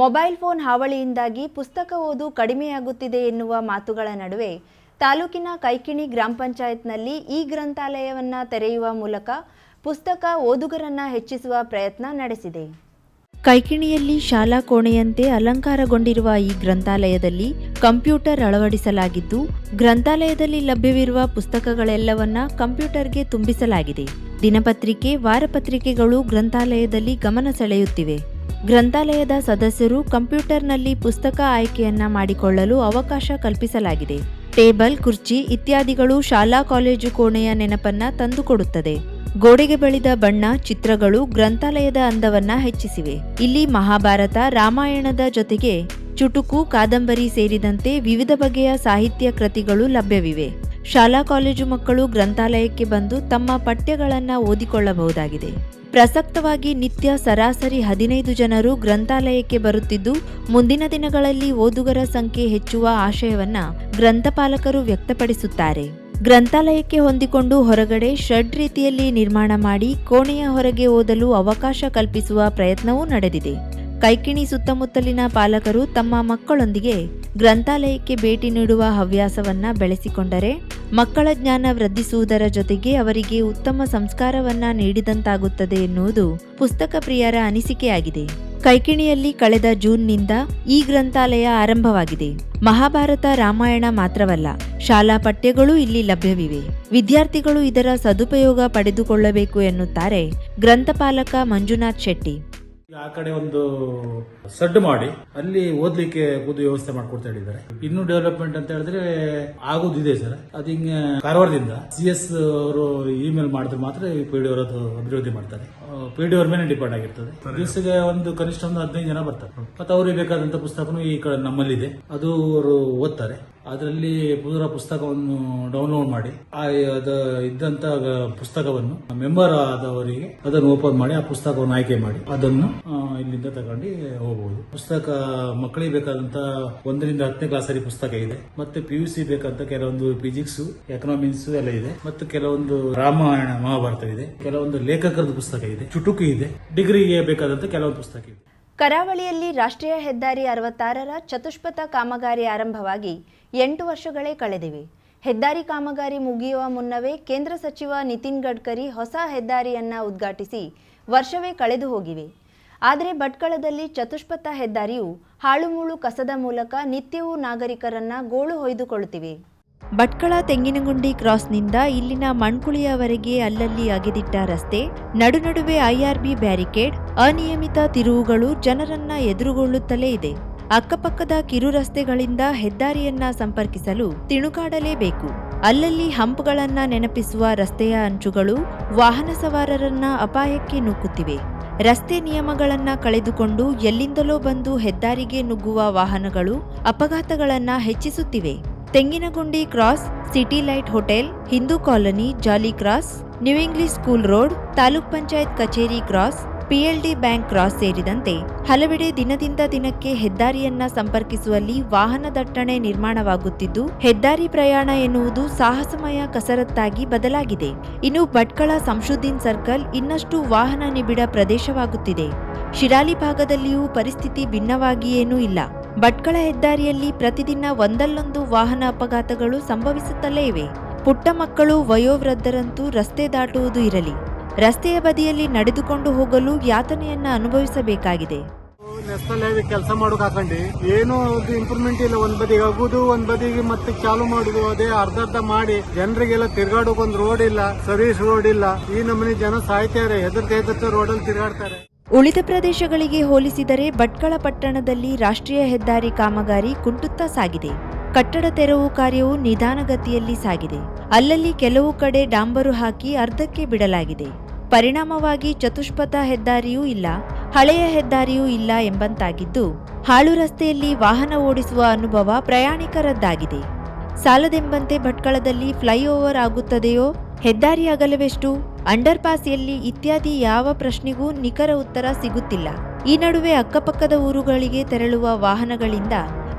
Mobile phone ಹಾವಳಿಯಿಂದಾಗಿ ಪುಸ್ತಕ ಓದು ಕಡಿಮೆಯಾಗುತ್ತಿದೆ ಎನ್ನುವ ಮಾತುಗಳ ನಡುವೆ ತಾಲೂಕಿನ ಕೈಕಿಣಿ ಗ್ರಾಮ ಪಂಚಾಯತ್ನಲ್ಲಿ ಈ ಗ್ರಂಥಾಲಯವನ್ನು ತೆರೆಯುವ ಮೂಲಕ ಪುಸ್ತಕ ಓದುಗರನ್ನ ಹೆಚ್ಚಿಸುವ ಪ್ರಯತ್ನ ನಡೆಸಿದೆ. ಕೈಕಿಣಿಯಲ್ಲಿ ಶಾಲಾ ಕೋಣೆಯಂತೆ ಅಲಂಕಾರಗೊಂಡಿರುವ ಈ ಗ್ರಂಥಾಲಯದಲ್ಲಿ ಕಂಪ್ಯೂಟರ್ ಅಳವಡಿಸಲಾಗಿದ್ದು, ಗ್ರಂಥಾಲಯದಲ್ಲಿ ಲಭ್ಯವಿರುವ ಪುಸ್ತಕಗಳೆಲ್ಲವನ್ನ ಕಂಪ್ಯೂಟರ್ಗೆ ತುಂಬಿಸಲಾಗಿದೆ. ದಿನಪತ್ರಿಕೆ, ವಾರಪತ್ರಿಕೆಗಳು ಗ್ರಂಥಾಲಯದಲ್ಲಿ ಗಮನ ಸೆಳೆಯುತ್ತಿವೆ. ಗ್ರಂಥಾಲಯದ ಸದಸ್ಯರು ಕಂಪ್ಯೂಟರ್ನಲ್ಲಿ ಪುಸ್ತಕ ಆಯ್ಕೆಯನ್ನ ಮಾಡಿಕೊಳ್ಳಲು ಅವಕಾಶ ಕಲ್ಪಿಸಲಾಗಿದೆ. ಟೇಬಲ್, ಕುರ್ಚಿ ಇತ್ಯಾದಿಗಳು ಶಾಲಾ ಕಾಲೇಜು ಕೋಣೆಯ ನೆನಪನ್ನ ತಂದುಕೊಡುತ್ತದೆ. ಗೋಡೆಗೆ ಬೆಳೆದ ಬಣ್ಣ, ಚಿತ್ರಗಳು ಗ್ರಂಥಾಲಯದ ಅಂದವನ್ನ ಹೆಚ್ಚಿಸಿವೆ. ಇಲ್ಲಿ ಮಹಾಭಾರತ, ರಾಮಾಯಣದ ಜೊತೆಗೆ ಚುಟುಕು, ಕಾದಂಬರಿ ಸೇರಿದಂತೆ ವಿವಿಧ ಬಗೆಯ ಸಾಹಿತ್ಯ ಕೃತಿಗಳು ಲಭ್ಯವಿವೆ. ಶಾಲಾ ಕಾಲೇಜು ಮಕ್ಕಳು ಗ್ರಂಥಾಲಯಕ್ಕೆ ಬಂದು ತಮ್ಮ ಪಠ್ಯಗಳನ್ನು ಓದಿಕೊಳ್ಳಬಹುದಾಗಿದೆ. ಪ್ರಸಕ್ತವಾಗಿ ನಿತ್ಯ ಸರಾಸರಿ ಹದಿನೈದು ಜನರು ಗ್ರಂಥಾಲಯಕ್ಕೆ ಬರುತ್ತಿದ್ದು, ಮುಂದಿನ ದಿನಗಳಲ್ಲಿ ಓದುಗರ ಸಂಖ್ಯೆ ಹೆಚ್ಚುವ ಆಶಯವನ್ನ ಗ್ರಂಥಪಾಲಕರು ವ್ಯಕ್ತಪಡಿಸುತ್ತಾರೆ. ಗ್ರಂಥಾಲಯಕ್ಕೆ ಹೊಂದಿಕೊಂಡು ಹೊರಗಡೆ ಷಡ್ ರೀತಿಯಲ್ಲಿ ನಿರ್ಮಾಣ ಮಾಡಿ ಕೋಣೆಯ ಹೊರಗೆ ಓದಲು ಅವಕಾಶ ಕಲ್ಪಿಸುವ ಪ್ರಯತ್ನವೂ ನಡೆದಿದೆ. ಕೈಕಿಣಿ ಸುತ್ತಮುತ್ತಲಿನ ಪಾಲಕರು ತಮ್ಮ ಮಕ್ಕಳೊಂದಿಗೆ ಗ್ರಂಥಾಲಯಕ್ಕೆ ಭೇಟಿ ನೀಡುವ ಹವ್ಯಾಸವನ್ನ ಬೆಳೆಸಿಕೊಂಡರೆ ಮಕ್ಕಳ ಜ್ಞಾನ ವೃದ್ಧಿಸುವುದರ ಜೊತೆಗೆ ಅವರಿಗೆ ಉತ್ತಮ ಸಂಸ್ಕಾರವನ್ನ ನೀಡಿದಂತಾಗುತ್ತದೆ ಎನ್ನುವುದು ಪುಸ್ತಕ ಪ್ರಿಯರ ಅನಿಸಿಕೆಯಾಗಿದೆ. ಕೈಕಿಣಿಯಲ್ಲಿ ಕಳೆದ ಜೂನ್ನಿಂದ ಈ ಗ್ರಂಥಾಲಯ ಆರಂಭವಾಗಿದೆ. ಮಹಾಭಾರತ ರಾಮಾಯಣ ಮಾತ್ರವಲ್ಲ, ಶಾಲಾ ಪಠ್ಯಗಳು ಇಲ್ಲಿ ಲಭ್ಯವಿವೆ. ವಿದ್ಯಾರ್ಥಿಗಳು ಇದರ ಸದುಪಯೋಗ ಪಡೆದುಕೊಳ್ಳಬೇಕು ಎನ್ನುತ್ತಾರೆ ಗ್ರಂಥಪಾಲಕ ಮಂಜುನಾಥ್ ಶೆಟ್ಟಿ. ಆ ಕಡೆ ಒಂದು ಸಡ್ಡು ಮಾಡಿ ಅಲ್ಲಿ ಓದ್ಲಿಕ್ಕೆ ಒಂದು ವ್ಯವಸ್ಥೆ ಮಾಡ್ಕೊಡ್ತಾ ಹೇಳಿದ್ದಾರೆ. ಇನ್ನು ಡೆವಲಪ್ಮೆಂಟ್ ಅಂತ ಹೇಳಿದ್ರೆ ಆಗೋದಿದೆ ಸರ್. ಅದು ಹಿಂಗೆ ಕಾರವಾರದಿಂದ ಸಿ ಎಸ್ ಅವರು ಇಮೇಲ್ ಮಾಡಿದ್ರೆ ಮಾತ್ರ ಪಿ ಡಿ ಅವರದ್ದು ಅಭಿವೃದ್ಧಿ ಮಾಡ್ತಾರೆ. ಪಿ ಡಿ ಅವ್ರ ಮೇಲೆ ಡಿಪೆಂಡ್ ಆಗಿರ್ತದೆ. ದಿವಸಕ್ಕೆ ಒಂದು ಕನಿಷ್ಠ ಒಂದು ಹದಿನೈದು ಜನ ಬರ್ತಾರೆ. ಮತ್ತೆ ಅವ್ರಿಗೆ ಬೇಕಾದಂತ ಪುಸ್ತಕನೂ ಈ ಕಡೆ ನಮ್ಮಲ್ಲಿದೆ. ಅದು ಅವರು ಓದ್ತಾರೆ. ಅದರಲ್ಲಿ ಪೂರ ಪುಸ್ತಕವನ್ನು ಡೌನ್ಲೋಡ್ ಮಾಡಿ ಅದ ಇದ್ದಂತ ಪುಸ್ತಕವನ್ನು ಮೆಂಬರ್ ಆದವರಿಗೆ ಅದನ್ನು ಓಪನ್ ಮಾಡಿ, ಆ ಪುಸ್ತಕವನ್ನು ಆಯ್ಕೆ ಮಾಡಿ, ಅದನ್ನು ಇಲ್ಲಿಂದ ತಗೊಂಡು ಹೋಗಬಹುದು ಪುಸ್ತಕ ಮಕ್ಕಳಿಗೆ ಬೇಕಾದಂತ ಒಂದರಿಂದ ಹತ್ತನೇ ಕ್ಲಾಸಲ್ಲಿ ಪುಸ್ತಕ ಇದೆ, ಮತ್ತೆ ಪಿ ಯು ಸಿ ಬೇಕಂತ ಕೆಲವೊಂದು ಫಿಸಿಕ್ಸ್ ಎಕನಾಮಿಕ್ಸ್ ಎಲ್ಲ ಇದೆ, ಮತ್ತು ಕೆಲವೊಂದು ರಾಮಾಯಣ, ಮಹಾಭಾರತ ಇದೆ, ಕೆಲವೊಂದು ಲೇಖಕರದ ಪುಸ್ತಕ ಇದೆ, ಚುಟುಕು ಇದೆ, ಡಿಗ್ರಿಗೆ ಬೇಕಾದಂತ ಕೆಲವೊಂದು ಪುಸ್ತಕ ಇದೆ. ಕರಾವಳಿಯಲ್ಲಿ ರಾಷ್ಟ್ರೀಯ ಹೆದ್ದಾರಿ ಅರವತ್ತಾರರ ಚತುಷ್ಪಥ ಕಾಮಗಾರಿ ಆರಂಭವಾಗಿ ಎಂಟು ವರ್ಷಗಳೇ ಕಳೆದಿವೆ. ಹೆದ್ದಾರಿ ಕಾಮಗಾರಿ ಮುಗಿಯುವ ಮುನ್ನವೇ ಕೇಂದ್ರ ಸಚಿವ ನಿತಿನ್ ಗಡ್ಕರಿ ಹೊಸ ಹೆದ್ದಾರಿಯನ್ನ ಉದ್ಘಾಟಿಸಿ ವರ್ಷವೇ ಕಳೆದು ಹೋಗಿವೆ. ಆದರೆ ಭಟ್ಕಳದಲ್ಲಿ ಚತುಷ್ಪಥ ಹೆದ್ದಾರಿಯು ಹಾಳುಮೂಳು ಕಸದ ಮೂಲಕ ನಿತ್ಯವೂ ನಾಗರಿಕರನ್ನ ಗೋಳು ಹೊಯ್ದುಕೊಳ್ಳುತ್ತಿವೆ. ಭಟ್ಕಳ ತೆಂಗಿನಗುಂಡಿ ಕ್ರಾಸ್ನಿಂದ ಇಲ್ಲಿನ ಮಣ್ಕುಳಿಯವರೆಗೆ ಅಲ್ಲಲ್ಲಿ ಅಗೆದಿಟ್ಟ ರಸ್ತೆ, ನಡುನಡುವೆ ಐಆರ್ಬಿ ಬ್ಯಾರಿಕೇಡ್, ಅನಿಯಮಿತ ತಿರುವುಗಳು ಜನರನ್ನ ಎದುರುಗೊಳ್ಳುತ್ತಲೇ ಇದೆ. ಅಕ್ಕಪಕ್ಕದ ಕಿರು ರಸ್ತೆಗಳಿಂದ ಹೆದ್ದಾರಿಯನ್ನ ಸಂಪರ್ಕಿಸಲು ತಿಣುಕಾಡಲೇಬೇಕು. ಅಲ್ಲಲ್ಲಿ ಹಂಪ್ಗಳನ್ನ ನೆನಪಿಸುವ ರಸ್ತೆಯ ಅಂಚುಗಳು ವಾಹನ ಸವಾರರನ್ನ ಅಪಾಯಕ್ಕೆ ನುಗ್ಗುತ್ತಿವೆ. ರಸ್ತೆ ನಿಯಮಗಳನ್ನ ಕಳೆದುಕೊಂಡು ಎಲ್ಲಿಂದಲೋ ಬಂದು ಹೆದ್ದಾರಿಗೆ ನುಗ್ಗುವ ವಾಹನಗಳು ಅಪಘಾತಗಳನ್ನ ಹೆಚ್ಚಿಸುತ್ತಿವೆ. Tenginagundi cross, city light hotel, Hindu colony, Jali cross, new English school road, taluk panchayat ಕಚೇರಿ ಕ್ರಾಸ್ ಪಿಎಲ್ಡಿ ಬ್ಯಾಂಕ್ ಕ್ರಾಸ್ ಸೇರಿದಂತೆ ಹಲವೆಡೆ ದಿನದಿಂದ ದಿನಕ್ಕೆ ಹೆದ್ದಾರಿಯನ್ನ ಸಂಪರ್ಕಿಸುವಲ್ಲಿ ವಾಹನ ದಟ್ಟಣೆ ನಿರ್ಮಾಣವಾಗುತ್ತಿದ್ದು, ಹೆದ್ದಾರಿ ಪ್ರಯಾಣ ಎನ್ನುವುದು ಸಾಹಸಮಯ ಕಸರತ್ತಾಗಿ ಬದಲಾಗಿದೆ. ಇನ್ನು ಭಟ್ಕಳ ಸಂಶುದ್ದೀನ್ ಸರ್ಕಲ್ ಇನ್ನಷ್ಟು ವಾಹನ ನಿಬಿಡ ಪ್ರದೇಶವಾಗುತ್ತಿದೆ. ಶಿರಾಲಿ ಭಾಗದಲ್ಲಿಯೂ ಪರಿಸ್ಥಿತಿ ಭಿನ್ನವಾಗಿಯೇನೂ ಇಲ್ಲ. ಭಟ್ಕಳ ಹೆದ್ದಾರಿಯಲ್ಲಿ ಪ್ರತಿದಿನ ಒಂದಲ್ಲೊಂದು ವಾಹನ ಅಪಘಾತಗಳು ಸಂಭವಿಸುತ್ತಲೇ ಇವೆ. ಪುಟ್ಟ ಮಕ್ಕಳು ವಯೋವೃದ್ಧರಂತೂ ರಸ್ತೆ ದಾಟುವುದು ಇರಲಿ. ರಸ್ತೆಯ ಬದಿಯಲ್ಲಿ ನಡೆದುಕೊಂಡು ಹೋಗಲು ಯಾತನೆಯನ್ನ ಅನುಭವಿಸಬೇಕಾಗಿದೆ. ನ್ಯಾಷನಲ್ ಹೈವೇ ಕೆಲಸ ಮಾಡೋಕೆ ಹಾಕೊಂಡು? ಏನು ಇಂಪ್ರೂವ್ಮೆಂಟ್ ಇಲ್ಲ. ಒಂದ್ ಬದಿಗೆ ಆಗುದು ಒಂದ್ ಬದಿಗೆ ಮತ್ತೆ ಚಾಲು ಮಾಡುದು. ಅದೇ ಅರ್ಧ ಅರ್ಧ ಮಾಡಿ ಜನರಿಗೆಲ್ಲ ತಿರ್ಗಾಡೋಕ್ ಒಂದ್ ರೋಡ್ ಇಲ್ಲ ಸರ್ವಿಸ್ ರೋಡ್ ಇಲ್ಲ. ಈ ನಮ್ಮನೆ ಜನ ಸಾಯ್ತಾರೆ ಹೆದರ್ತ ಹೆದರ್ತ ರೋಡಲ್ಲಿ ತಿರ್ಗಾಡ್ತಾರೆ. ಉಳಿದ ಪ್ರದೇಶಗಳಿಗೆ ಹೋಲಿಸಿದರೆ ಭಟ್ಕಳ ಪಟ್ಟಣದಲ್ಲಿ ರಾಷ್ಟ್ರೀಯ ಹೆದ್ದಾರಿ ಕಾಮಗಾರಿ ಕುಂಟುತ್ತಾ ಸಾಗಿದೆ. ಕಟ್ಟಡ ತೆರವು ಕಾರ್ಯವು ನಿಧಾನಗತಿಯಲ್ಲಿ ಸಾಗಿದೆ. ಅಲ್ಲಲ್ಲಿ ಕೆಲವು ಕಡೆ ಡಾಂಬರು ಹಾಕಿ ಅರ್ಧಕ್ಕೆ ಬಿಡಲಾಗಿದೆ. ಪರಿಣಾಮವಾಗಿ ಚತುಷ್ಪಥ ಹೆದ್ದಾರಿಯೂ ಇಲ್ಲ, ಹಳೆಯ ಹೆದ್ದಾರಿಯೂ ಇಲ್ಲ ಎಂಬಂತಾಗಿದ್ದು, ಹಾಳು ರಸ್ತೆಯಲ್ಲಿ ವಾಹನ ಓಡಿಸುವ ಅನುಭವ ಪ್ರಯಾಣಿಕರದ್ದಾಗಿದೆ. ಸಾಲದೆಂಬಂತೆ ಭಟ್ಕಳದಲ್ಲಿ ಫ್ಲೈಓವರ್ ಆಗುತ್ತದೆಯೋ ಹೆದ್ದಾರಿ ಅಗಲವೆಷ್ಟು ಅಂಡರ್ ಪಾಸಿಯಲ್ಲಿ ಇತ್ಯಾದಿ ಯಾವ ಪ್ರಶ್ನೆಗೂ ನಿಖರ ಉತ್ತರ ಸಿಗುತ್ತಿಲ್ಲ. ಈ ನಡುವೆ ಅಕ್ಕಪಕ್ಕದ ಊರುಗಳಿಗೆ ತೆರಳುವ ವಾಹನಗಳಿಂದ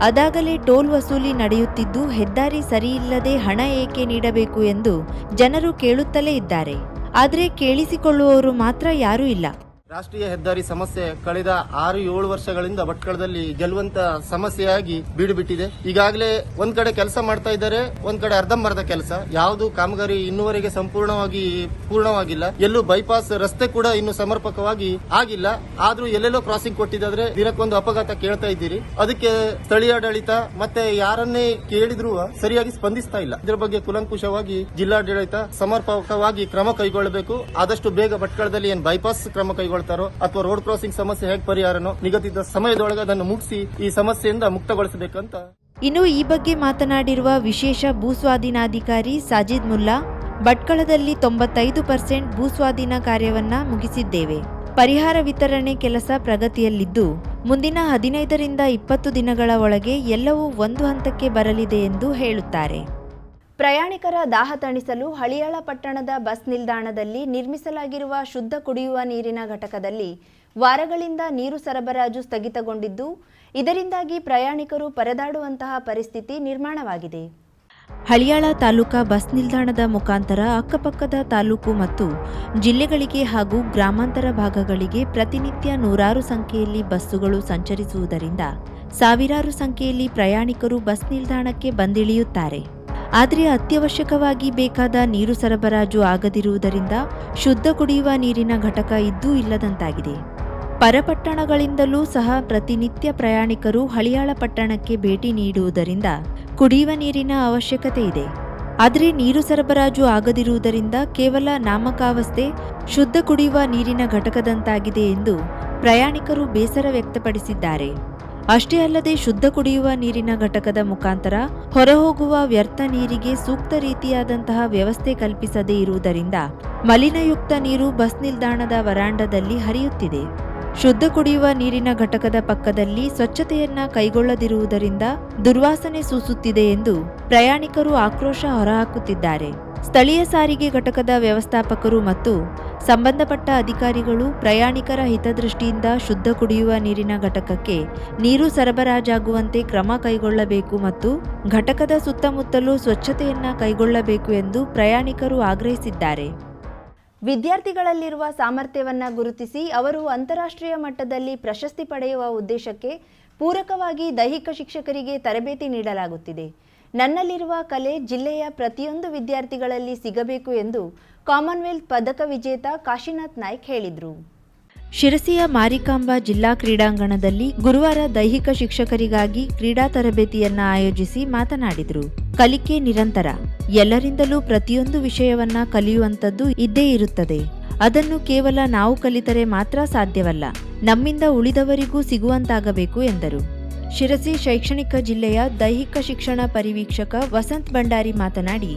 ಅದಾಗಲೇ ಟೋಲ್ ವಸೂಲಿ ನಡೆಯುತ್ತಿದ್ದು, ಹೆದ್ದಾರಿ ಸರಿಯಿಲ್ಲದೆ ಹಣ ಏಕೆ ನೀಡಬೇಕು ಎಂದು ಜನರು ಕೇಳುತ್ತಲೇ ಇದ್ದಾರೆ. ಆದರೆ ಕೇಳಿಸಿಕೊಳ್ಳುವವರು ಮಾತ್ರ ಯಾರೂ ಇಲ್ಲ. ರಾಷ್ಟ್ರೀಯ ಹೆದ್ದಾರಿ ಸಮಸ್ಯೆ ಕಳೆದ ಆರು ಏಳು ವರ್ಷಗಳಿಂದ ಭಟ್ಕಳದಲ್ಲಿ ಗೆಲ್ಲುವಂತ ಸಮಸ್ಯೆಯಾಗಿ ಬೀಡು ಬಿಟ್ಟಿದೆ ಈಗಾಗಲೇ ಒಂದ್ ಕಡೆ ಕೆಲಸ ಮಾಡ್ತಾ ಇದ್ದಾರೆ, ಒಂದ್ ಕಡೆ ಅರ್ಧಂಬರ್ಧ ಕೆಲಸ. ಯಾವುದು ಕಾಮಗಾರಿ ಇನ್ನುವರೆಗೆ ಸಂಪೂರ್ಣವಾಗಿ ಪೂರ್ಣವಾಗಿಲ್ಲ. ಎಲ್ಲೂ ಬೈಪಾಸ್ ರಸ್ತೆ ಕೂಡ ಇನ್ನು ಸಮರ್ಪಕವಾಗಿ ಆಗಿಲ್ಲ. ಆದ್ರೂ ಎಲ್ಲೆಲ್ಲೋ ಕ್ರಾಸಿಂಗ್ ಕೊಟ್ಟಿದ್ದಾದ್ರೆ ದಿನಕ್ಕೊಂದು ಅಪಘಾತ ಕೇಳ್ತಾ ಇದ್ದೀರಿ. ಅದಕ್ಕೆ ಸ್ಥಳೀಯಾಡಳಿತ ಮತ್ತೆ ಯಾರನ್ನೇ ಕೇಳಿದ್ರು ಸರಿಯಾಗಿ ಸ್ಪಂದಿಸ್ತಾ ಇಲ್ಲ. ಇದರ ಬಗ್ಗೆ ಕುಲಂಕುಷವಾಗಿ ಜಿಲ್ಲಾಡಳಿತ ಸಮರ್ಪಕವಾಗಿ ಕ್ರಮ ಕೈಗೊಳ್ಳಬೇಕು. ಆದಷ್ಟು ಬೇಗ ಭಟ್ಕಳದಲ್ಲಿ ಏನ್ ಬೈಪಾಸ್ ಕ್ರಮ ಅಥವಾ ರೋಡ್ ಕ್ರಾಸಿಂಗ್ ಸಮಸ್ಯೆ ಹೇಗೆ ಪರಿಹಾರನೋ ನಿಗದಿತ ಸಮಯದೊಳಗೆ ಅದನ್ನು ಮುಗಿಸಿ ಈ ಸಮಸ್ಯೆಯಿಂದ ಮುಕ್ತಗೊಳಿಸಬೇಕಂತ. ಇನ್ನು ಈ ಬಗ್ಗೆ ಮಾತನಾಡಿರುವ ವಿಶೇಷ ಭೂಸ್ವಾಧೀನಾಧಿಕಾರಿ ಸಾಜಿದ್ ಮುಲ್ಲಾ, ಭಟ್ಕಳದಲ್ಲಿ ತೊಂಬತ್ತೈದು ಪರ್ಸೆಂಟ್ ಭೂಸ್ವಾಧೀನ ಕಾರ್ಯವನ್ನ ಮುಗಿಸಿದ್ದೇವೆ. ಪರಿಹಾರ ವಿತರಣೆ ಕೆಲಸ ಪ್ರಗತಿಯಲ್ಲಿದ್ದು, ಮುಂದಿನ ಹದಿನೈದರಿಂದ ಇಪ್ಪತ್ತು ದಿನಗಳ ಒಳಗೆ ಎಲ್ಲವೂ ಒಂದು ಹಂತಕ್ಕೆ ಬರಲಿದೆ ಎಂದು ಹೇಳುತ್ತಾರೆ. ಪ್ರಯಾಣಿಕರ ದಾಹ ತಣಿಸಲು ಹಳಿಯಾಳ ಪಟ್ಟಣದ ಬಸ್ ನಿಲ್ದಾಣದಲ್ಲಿ ನಿರ್ಮಿಸಲಾಗಿರುವ ಶುದ್ಧ ಕುಡಿಯುವ ನೀರಿನ ಘಟಕದಲ್ಲಿ ವಾರಗಳಿಂದ ನೀರು ಸರಬರಾಜು ಸ್ಥಗಿತಗೊಂಡಿದ್ದು, ಇದರಿಂದಾಗಿ ಪ್ರಯಾಣಿಕರು ಪರದಾಡುವಂತಹ ಪರಿಸ್ಥಿತಿ ನಿರ್ಮಾಣವಾಗಿದೆ. ಹಳಿಯಾಳ ತಾಲೂಕಾ ಬಸ್ ನಿಲ್ದಾಣದ ಮುಖಾಂತರ ಅಕ್ಕಪಕ್ಕದ ತಾಲೂಕು ಮತ್ತು ಜಿಲ್ಲೆಗಳಿಗೆ ಹಾಗೂ ಗ್ರಾಮಾಂತರ ಭಾಗಗಳಿಗೆ ಪ್ರತಿನಿತ್ಯ ನೂರಾರು ಸಂಖ್ಯೆಯಲ್ಲಿ ಬಸ್ಸುಗಳು ಸಂಚರಿಸುವುದರಿಂದ ಸಾವಿರಾರು ಸಂಖ್ಯೆಯಲ್ಲಿ ಪ್ರಯಾಣಿಕರು ಬಸ್ ನಿಲ್ದಾಣಕ್ಕೆ ಬಂದಿಳಿಯುತ್ತಾರೆ. ಆದರೆ ಅತ್ಯವಶ್ಯಕವಾಗಿ ಬೇಕಾದ ನೀರು ಸರಬರಾಜು ಆಗದಿರುವುದರಿಂದ ಶುದ್ಧ ಕುಡಿಯುವ ನೀರಿನ ಘಟಕ ಇದ್ದೂ ಇಲ್ಲದಂತಾಗಿದೆ. ಪರಪಟ್ಟಣಗಳಿಂದಲೂ ಸಹ ಪ್ರತಿನಿತ್ಯ ಪ್ರಯಾಣಿಕರು ಹಳಿಯಾಳ ಪಟ್ಟಣಕ್ಕೆ ಭೇಟಿ ನೀಡುವುದರಿಂದ ಕುಡಿಯುವ ನೀರಿನ ಅವಶ್ಯಕತೆ ಇದೆ. ಆದರೆ ನೀರು ಸರಬರಾಜು ಆಗದಿರುವುದರಿಂದ ಕೇವಲ ನಾಮಕಾವಸ್ಥೆ, ಶುದ್ಧ ಕುಡಿಯುವ ನೀರಿನ ಘಟಕದಂತಾಗಿದೆ ಎಂದು ಪ್ರಯಾಣಿಕರು ಬೇಸರ ವ್ಯಕ್ತಪಡಿಸಿದ್ದಾರೆ. ಅಷ್ಟೇ ಅಲ್ಲದೆ ಶುದ್ಧ ಕುಡಿಯುವ ನೀರಿನ ಘಟಕದ ಮುಖಾಂತರ ಹೊರಹೋಗುವ ವ್ಯರ್ಥ ನೀರಿಗೆ ಸೂಕ್ತ ರೀತಿಯಾದಂತಹ ವ್ಯವಸ್ಥೆ ಕಲ್ಪಿಸದೇ ಇರುವುದರಿಂದ ಮಲಿನಯುಕ್ತ ನೀರು ಬಸ್ ನಿಲ್ದಾಣದ ವರಾಂಡದಲ್ಲಿ ಹರಿಯುತ್ತಿದೆ. ಶುದ್ಧ ಕುಡಿಯುವ ನೀರಿನ ಘಟಕದ ಪಕ್ಕದಲ್ಲಿ ಸ್ವಚ್ಛತೆಯನ್ನ ಕೈಗೊಳ್ಳದಿರುವುದರಿಂದ ದುರ್ವಾಸನೆ ಸೂಸುತ್ತಿದೆ ಎಂದು ಪ್ರಯಾಣಿಕರು ಆಕ್ರೋಶ ಹೊರಹಾಕುತ್ತಿದ್ದಾರೆ. ಸ್ಥಳೀಯ ಸಾರಿಗೆ ಘಟಕದ ವ್ಯವಸ್ಥಾಪಕರು ಮತ್ತು ಸಂಬಂಧಪಟ್ಟ ಅಧಿಕಾರಿಗಳು ಪ್ರಯಾಣಿಕರ ಹಿತದೃಷ್ಟಿಯಿಂದ ಶುದ್ಧ ಕುಡಿಯುವ ನೀರಿನ ಘಟಕಕ್ಕೆ ನೀರು ಸರಬರಾಜಾಗುವಂತೆ ಕ್ರಮ ಕೈಗೊಳ್ಳಬೇಕು ಮತ್ತು ಘಟಕದ ಸುತ್ತಮುತ್ತಲೂ ಸ್ವಚ್ಛತೆಯನ್ನು ಕೈಗೊಳ್ಳಬೇಕು ಎಂದು ಪ್ರಯಾಣಿಕರು ಆಗ್ರಹಿಸಿದ್ದಾರೆ. ವಿದ್ಯಾರ್ಥಿಗಳಲ್ಲಿರುವ ಸಾಮರ್ಥ್ಯವನ್ನು ಗುರುತಿಸಿ ಅವರು ಅಂತಾರಾಷ್ಟ್ರೀಯ ಮಟ್ಟದಲ್ಲಿ ಪ್ರಶಸ್ತಿ ಪಡೆಯುವ ಉದ್ದೇಶಕ್ಕೆ ಪೂರಕವಾಗಿ ದೈಹಿಕ ಶಿಕ್ಷಕರಿಗೆ ತರಬೇತಿ ನೀಡಲಾಗುತ್ತಿದೆ. ನನ್ನಲ್ಲಿರುವ ಕಲೆ ಜಿಲ್ಲೆಯ ಪ್ರತಿಯೊಂದು ವಿದ್ಯಾರ್ಥಿಗಳಲ್ಲಿ ಸಿಗಬೇಕು ಎಂದು ಕಾಮನ್ವೆಲ್ತ್ ಪದಕ ವಿಜೇತ ಕಾಶಿನಾಥ್ ನಾಯ್ಕ್ ಹೇಳಿದರು. ಶಿರಸಿಯ ಮಾರಿಕಾಂಬಾ ಜಿಲ್ಲಾ ಕ್ರೀಡಾಂಗಣದಲ್ಲಿ ಗುರುವಾರ ದೈಹಿಕ ಶಿಕ್ಷಕರಿಗಾಗಿ ಕ್ರೀಡಾ ತರಬೇತಿಯನ್ನ ಆಯೋಜಿಸಿ ಮಾತನಾಡಿದರು. ಕಲಿಕೆ ನಿರಂತರ. ಎಲ್ಲರಿಂದಲೂ ಪ್ರತಿಯೊಂದು ವಿಷಯವನ್ನ ಕಲಿಯುವಂಥದ್ದು ಇದ್ದೇ ಇರುತ್ತದೆ. ಅದನ್ನು ಕೇವಲ ನಾವು ಕಲಿತರೆ ಮಾತ್ರ ಸಾಧ್ಯವಲ್ಲ. ನಮ್ಮಿಂದ ಉಳಿದವರಿಗೂ ಸಿಗುವಂತಾಗಬೇಕು ಎಂದರು. ಶಿರಸಿ ಶೈಕ್ಷಣಿಕ ಜಿಲ್ಲೆಯ ದೈಹಿಕ ಶಿಕ್ಷಣ ಪರಿವೀಕ್ಷಕ ವಸಂತ್ ಭಂಡಾರಿ ಮಾತನಾಡಿ,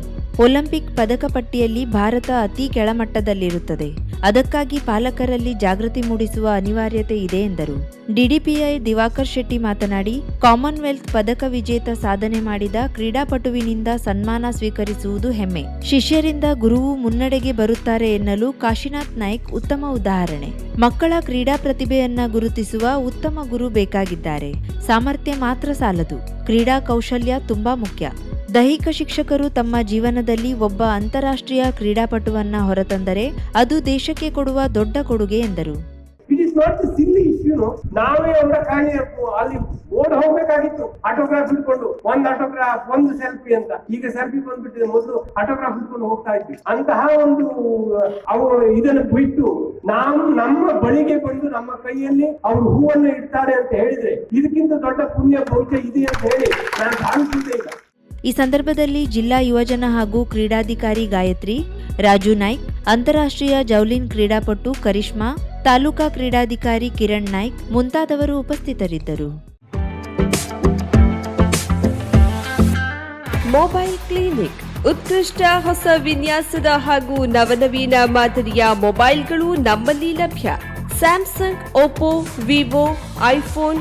ಒಲಿಂಪಿಕ್ ಪದಕ ಪಟ್ಟಿಯಲ್ಲಿ ಭಾರತ ಅತಿ ಕೆಳಮಟ್ಟದಲ್ಲಿರುತ್ತದೆ. ಅದಕ್ಕಾಗಿ ಪಾಲಕರಲ್ಲಿ ಜಾಗೃತಿ ಮೂಡಿಸುವ ಅನಿವಾರ್ಯತೆ ಇದೆ ಎಂದರು. ಡಿಡಿಪಿಐ ದಿವಾಕರ್ ಶೆಟ್ಟಿ ಮಾತನಾಡಿ, ಕಾಮನ್ವೆಲ್ತ್ ಪದಕ ವಿಜೇತ ಸಾಧನೆ ಮಾಡಿದ ಕ್ರೀಡಾಪಟುವಿನಿಂದ ಸನ್ಮಾನ ಸ್ವೀಕರಿಸುವುದು ಹೆಮ್ಮೆ. ಶಿಷ್ಯರಿಂದ ಗುರುವು ಮುನ್ನಡೆಗೆ ಬರುತ್ತಾರೆ ಎನ್ನಲು ಕಾಶಿನಾಥ್ ನಾಯ್ಕ್ ಉತ್ತಮ ಉದಾಹರಣೆ. ಮಕ್ಕಳ ಕ್ರೀಡಾ ಪ್ರತಿಭೆಯನ್ನ ಗುರುತಿಸುವ ಉತ್ತಮ ಗುರು ಬೇಕಾಗಿದ್ದಾರೆ. ಸಾಮರ್ಥ್ಯ ಮಾತ್ರ ಸಾಲದು. ಕ್ರೀಡಾ ಕೌಶಲ್ಯ ತುಂಬಾ ಮುಖ್ಯ. ದೈಹಿಕ ಶಿಕ್ಷಕರು ತಮ್ಮ ಜೀವನದಲ್ಲಿ ಒಬ್ಬ ಅಂತಾರಾಷ್ಟ್ರೀಯ ಕ್ರೀಡಾಪಟುವನ್ನ ಹೊರತಂದರೆ ಅದು ದೇಶಕ್ಕೆ ಕೊಡುವ ದೊಡ್ಡ ಕೊಡುಗೆ ಎಂದರು. It is not silly issue ನಾವೇ ಅವರ ಕಾಣಿ, ಅಲ್ಲಿ ಓಡ್ ಹೋಗ್ಬೇಕಾಗಿತ್ತು ಆಟೋಗ್ರಾಫ್ ಹಿಡ್ಕೊಂಡು, ಒಂದ್ ಆಟೋಗ್ರಾಫ್ ಒಂದು ಸೆಲ್ಫಿ ಅಂತ. ಈಗ ಸೆಲ್ಫಿ ಬಂದ್ಬಿಟ್ಟಿದೆ, ಮೊದಲು ಆಟೋಗ್ರಾಫ್ ಇಟ್ಕೊಂಡು ಹೋಗ್ತಾ ಇದ್ವಿ. ಅಂತಹ ಒಂದು, ಅವು ಇದನ್ನು ಬಿಟ್ಟು ನಾವು ನಮ್ಮ ಬಳಿಗೆ ಬಂದು ನಮ್ಮ ಕೈಯಲ್ಲಿ ಅವರು ಹೂವನ್ನು ಇಡ್ತಾರೆ ಅಂತ ಹೇಳಿದ್ರೆ, ಇದಕ್ಕಿಂತ ದೊಡ್ಡ ಪುಣ್ಯ ಭವಿಷ್ಯ ಇದೆ ಅಂತ ಹೇಳಿ, ನಾನು ಭಾವಿಸುತ್ತೇ ಇಲ್ಲ. ಈ ಸಂದರ್ಭದಲ್ಲಿ ಜಿಲ್ಲಾ ಯುವಜನ ಹಾಗೂ ಕ್ರೀಡಾಧಿಕಾರಿ ಗಾಯತ್ರಿ, ರಾಜು ನಾಯ್ಕ್, ಅಂತಾರಾಷ್ಟ್ರೀಯ ಜೌಲಿನ್ ಕ್ರೀಡಾಪಟು ಕರಿಷ್ಮಾ, ತಾಲೂಕಾ ಕ್ರೀಡಾಧಿಕಾರಿ ಕಿರಣ್ ನಾಯ್ಕ್ ಮುಂತಾದವರು ಉಪಸ್ಥಿತರಿದ್ದರು. ಮೊಬೈಲ್ ಕ್ಲಿನಿಕ್, ಉತ್ಕೃಷ್ಟ ಹೊಸ ವಿನ್ಯಾಸದ ಹಾಗೂ ನವನವೀನ ಮಾದರಿಯ ಮೊಬೈಲ್ಗಳು ನಮ್ಮಲ್ಲಿ ಲಭ್ಯ. Samsung, Oppo, Vivo, iPhone